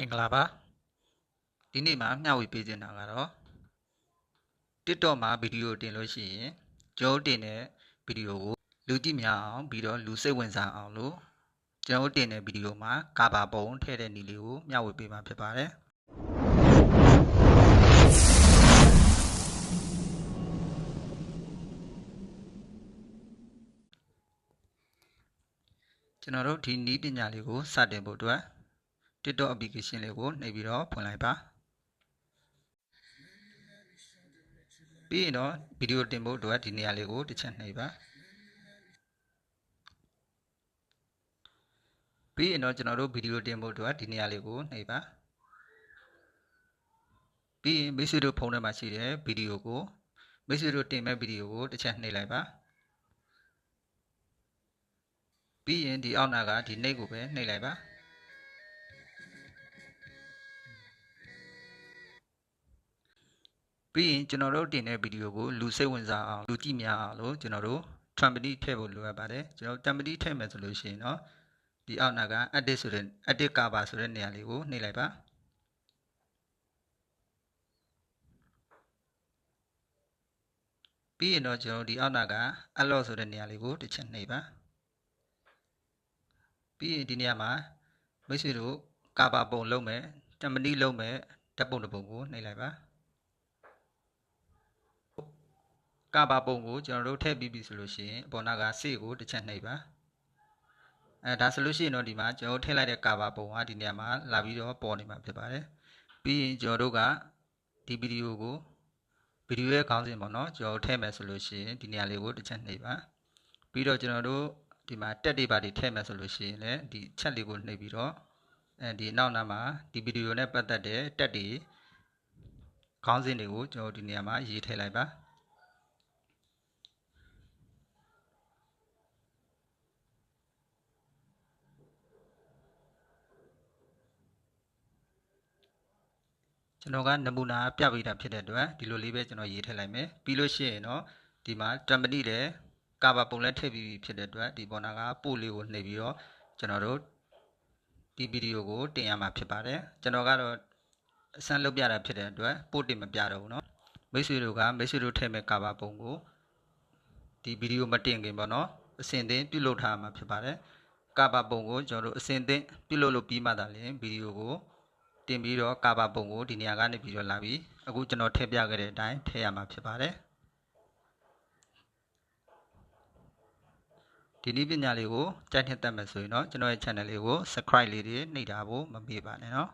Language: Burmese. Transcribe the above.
မင်္ဂလာပါဒီနေ့မှာမျှဝေပေးခြင်းတာကတော့ TikTok မှာဗီဒီယိုတင်လို့ရှိရင်ကျွန်တော်တင်တဲ့ဗီဒီယိုကိုလူကြည့်များအောင်ပြီးတော့လူစိတ်ဝင်စားအောင်လို့ကျွန်တော်တင်တဲ့ဗီဒီယိုမှာကာဘာပုံထည့်တဲ့နည်းလေးကိုမျှဝေပေးမှာဖြစ်ပါတယ်ကျွန်တော်တို့ဒီနည်းပညာလေးကိုစတင်ဖို့အတွက် TikTok application လေးကိုနှိပ်ပြီးတော့ဖွင့်လိုက်ပါပြီးရင်တော့ဗီဒီယိုတင်ဖို့အတွက်ဒီနေရာလေးကိုတစ်ချက်နှိပ်ပါပြီးရင်တော့ကျွန်တော်တို့ဗီဒီယိုတင်ဖို့အတွက်ဒီနေရာလေးကိုနှိပ်ပါပြီးရင်မိတ်ဆွေတို့ဖုန်းထဲမှာရှိတဲ့ဗီဒီယိုကိုမိတ်ဆွေတို့တင်မဲ့ဗီဒီယိုကိုတစ်ချက်နှိပ်လိုက်ပါပြီးရင်ဒီအောက်နာကဒီနှိပ်ကိုပဲနှိပ်လိုက်ပါ ပြီးရင်ကျွန်တော်တို့တင်တဲ့ဗီဒီယိုကိုလူစိတ်ဝင်စားအောင်လူကြည့်များအောင်လို့ကျွန်တော်တို့ template ထည့်ဖို့လိုအပ်ပါတယ်ကျွန်တော် template ထည့်မယ်ဆိုလို့ရှိရင်တော့ဒီအောက်နာက edit ဆိုတဲ့ edit cover ဆိုတဲ့နေရာလေးကိုနှိပ်လိုက်ပါပြီးရင်တော့ကျွန်တော်ဒီအောက်နာက alert ဆိုတဲ့နေရာလေးကိုတစ်ချက်နှိပ်ပါပြီးရင်ဒီနေရာမှာမိတ်ဆွေတို့ cover ပုံလုံးမယ် template လုံးမယ်ဓာတ်ပုံတစ်ပုံကိုနှိပ်လိုက်ပါ ကာဘာပုံကိုကျွန်တော်တို့ထည့်ပြီးပြီဆိုလို့ရှိရင်အပေါ်နာကစေ့ကိုတစ်ချက်နှိပ်ပါအဲဒါဆိုလို့ရှိရင်တော့ဒီမှာကျွန်တော်ထည့်လိုက်တဲ့ကာဘာပုံကဒီနေရာမှာလာပြီးတော့ပေါ်နေမှာဖြစ်ပါတယ်ပြီးရင်ကျွန်တော်တို့ကဒီဗီဒီယိုကိုဗီဒီယိုရဲ့ခေါင်းစဉ်ပေါ့နော်ကျွန်တော်ထည့်မယ်ဆိုလို့ရှိရင်ဒီနေရာလေးကိုတစ်ချက်နှိပ်ပါပြီးတော့ကျွန်တော်တို့ဒီမှာတက်တွေပါတွေထည့်မယ်ဆိုလို့ရှိရင်လည်းဒီချက်လေးကိုနှိပ်ပြီးတော့အဲဒီနောက်နားမှာဒီဗီဒီယိုနဲ့ပတ်သက်တဲ့တက်တွေခေါင်းစဉ်တွေကိုကျွန်တော်ဒီနေရာမှာရေးထည့်လိုက်ပါ ကျွန်တော်ကနမူနာပြပေးတာဖြစ်တဲ့အတွက်ဒီလိုလေးပဲကျွန်တော်ရေးထည့်လိုက်မယ်ပြီးလို့ရှိရင်တော့ဒီမှာတမတိတဲ့ကာဗာပုံလဲထည့်ပြီးဖြစ်တဲ့အတွက်ဒီပေါ်နာကပို့လေးကိုနှိပ်ပြီးတော့ကျွန်တော်တို့ဒီဗီဒီယိုကိုတင်ရမှာဖြစ်ပါတယ်ကျွန်တော်ကတော့အစမ်းလုပ်ပြတာဖြစ်တဲ့အတွက်ပို့တင်မပြတော့ဘူးเนาะမိတ်ဆွေတို့ကမိတ်ဆွေတို့ထည့်မဲ့ကာဗာပုံကိုဒီဗီဒီယိုမတင်ခင်ပေါ့နော်အစင်သင်ပြုလုပ်ထားမှာဖြစ်ပါတယ်ကာဗာပုံကိုကျွန်တော်တို့အစင်သင်ပြုလုပ်လို့ပြီးမှသာလျှင်ဗီဒီယိုကို တင်ပြီးတော့ကာဗာပုံကိုဒီနေရာကနေပြီးတော့လာပြီးအခုကျွန်တော်ထည့်ပြခဲ့တဲ့အတိုင်းထည့်ရမှာဖြစ်ပါတယ်ဒီနည်းပညာလေးကိုကြိုက်နှစ်သက်မယ်ဆိုရင်တော့ကျွန်တော်ရဲ့ channel လေးကို subscribe လေးတွေနှိပ်ထားဖို့မမေ့ပါနဲ့เนาะ